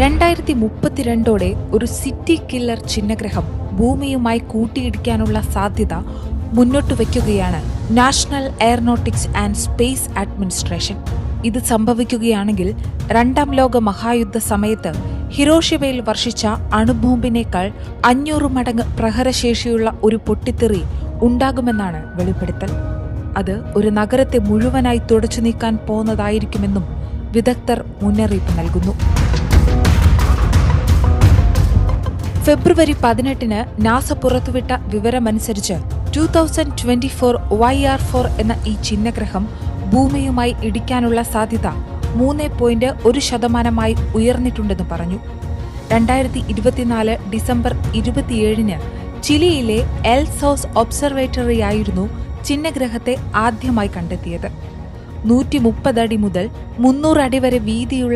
രണ്ടായിരത്തി മുപ്പത്തിരണ്ടോടെ ഒരു city killer ചിഹ്നഗ്രഹം ഭൂമിയുമായി കൂട്ടിയിടിക്കാനുള്ള സാധ്യത മുന്നോട്ട് വയ്ക്കുകയാണ് national aeronautics and space administration. ഇത് സംഭവിക്കുകയാണെങ്കിൽ രണ്ടാം ലോക മഹായുദ്ധ സമയത്ത് ഹിരോഷിമയിൽ വർഷിച്ച അണുബോംബിനേക്കാൾ അഞ്ഞൂറ് മടങ്ങ് പ്രഹരശേഷിയുള്ള ഒരു പൊട്ടിത്തെറി ഉണ്ടാകുമെന്നാണ് വെളിപ്പെടുത്തൽ. അത് ഒരു നഗരത്തെ മുഴുവനായി തുടച്ചു നീക്കാൻ പോകുന്നതായിരിക്കുമെന്നും വിദഗ്ധർ മുന്നറിയിപ്പ് നൽകുന്നു. ഫെബ്രുവരി പതിനെട്ടിന് നാസ പുറത്തുവിട്ട വിവരമനുസരിച്ച് two thousand twenty four Y R four എന്ന ഈ ചിഹ്നഗ്രഹം ഭൂമിയുമായി ഇടിക്കാനുള്ള സാധ്യത മൂന്ന് പോയിന്റ് ഒരു ശതമാനമായി ഉയർന്നിട്ടുണ്ടെന്ന് പറഞ്ഞു. രണ്ടായിരത്തി ഇരുപത്തിനാല് ഡിസംബർ ഇരുപത്തിയേഴിന് ചിലിയിലെ എൽ ഹൗസ് ഒബ്സർവേറ്ററിയായിരുന്നു ചിഹ്നഗ്രഹത്തെ ആദ്യമായി കണ്ടെത്തിയത്. നൂറ്റി മുപ്പത് അടി മുതൽ മുന്നൂറ് അടി വരെ വീതിയുള്ള